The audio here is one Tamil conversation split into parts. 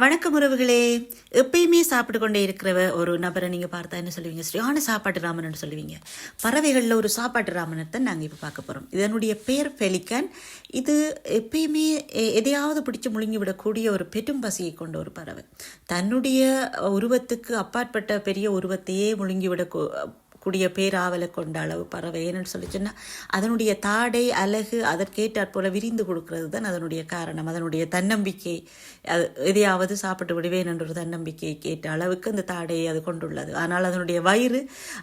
வணக்கம் உறவுகளே. எப்பயுமே சாப்பிட்டு கொண்டே இருக்கிற ஒரு நபரை நீங்கள் பார்த்தா என்ன சொல்லுவீங்க? சரியான சாப்பாட்டு ராமன் சொல்லுவீங்க. பறவைகளில் ஒரு சாப்பாட்டு ராமனை தான் நாங்கள் இப்போ பார்க்க போகிறோம் இதனுடைய பெயர் பெலிக்கன் இது எப்பயுமே எ- எதையாவது பிடிச்சி முழுங்கி விடக்கூடிய ஒரு பெரும் பசியை கொண்ட ஒரு பறவை. தன்னுடைய உருவத்துக்கு அப்பாற்பட்ட பெரிய உருவத்தையே முழுங்கி விட கூடிய பேராவலை கொண்ட அளவு பறவை. ஏன்னு சொல்லி சொன்னால் அதனுடைய தாடை அழகு அதற்கேற்றாற் போல விரிந்து கொடுக்கறது தான் அதனுடைய காரணம். அதனுடைய தன்னம்பிக்கை அது எதையாவது சாப்பிட்டு விடுவேன் என்ற ஒரு தன்னம்பிக்கை கேட்ட அளவுக்கு அந்த தாடையை அது கொண்டுள்ளது. ஆனால் அதனுடைய வயிறு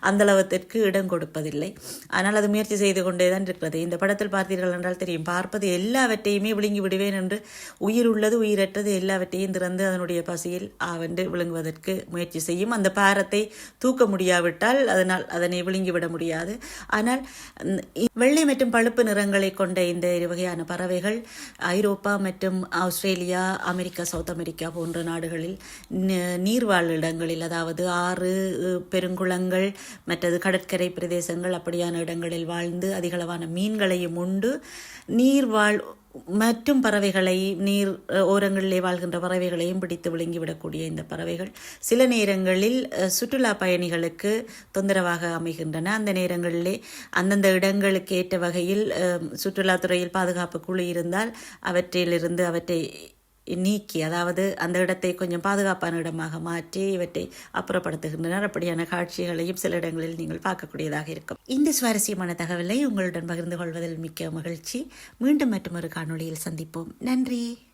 அந்த அளவத்திற்கு இடம் கொடுப்பதில்லை. ஆனால் அது முயற்சி செய்து கொண்டே தான் இருக்கிறது. இந்த படத்தில் பார்த்தீர்கள் என்றால் தெரியும் பார்ப்பது எல்லாவற்றையுமே விழுங்கி விடுவேன் என்று உயிர் உள்ளது உயிரற்றது எல்லாவற்றையும் திறந்து அதனுடைய பசியில் ஆவென்று விழுங்குவதற்கு முயற்சி செய்யும். அந்த பாரத்தை தூக்க முடியாவிட்டால் அதனால் அதனை விழுங்கி விட முடியாது. ஆனால் வெள்ளை மற்றும் பழுப்பு நிறங்களை கொண்ட இந்த இரு வகையான பறவைகள் ஐரோப்பா மற்றும் ஆஸ்திரேலியா அமெரிக்கா சவுத் அமெரிக்கா போன்ற நாடுகளில் நீர்வாழ் இடங்களில் அதாவது ஆறு பெருங்குளங்கள் மற்றது கடற்கரை பிரதேசங்கள் அப்படியான இடங்களில் வாழ்ந்து அதிகளவான மீன்களையும் உண்டு. நீர்வாழ் மற்றும் பறவைகளை நீர் ஓரங்களிலே வாழ்கின்ற பறவைகளையும் பிடித்து விழுங்கிவிடக்கூடிய இந்த பறவைகள் சில நேரங்களில் சுற்றுலா பயணிகளுக்கு தொந்தரவாக அமைகின்றன. அந்த நேரங்களிலே அந்தந்த இடங்களுக்கு ஏற்ற வகையில் சுற்றுலாத்துறையில் பாதுகாப்பு குழு இருந்தால் அவற்றிலிருந்து அவற்றை நீக்கி அதாவது அந்த இடத்தை கொஞ்சம் பாதுகாப்பான இடமாக மாற்றி இவற்றை அப்புறப்படுத்துகின்றனர். அப்படியான காட்சிகளையும் சில இடங்களில் நீங்கள் பார்க்கக்கூடியதாக இருக்கும். இந்த சுவாரஸ்யமான தகவலை உங்களுடன் பகிர்ந்து கொள்வதில் மிக்க மகிழ்ச்சி. மீண்டும் மற்றும் ஒரு காணொளியில் சந்திப்போம். நன்றி.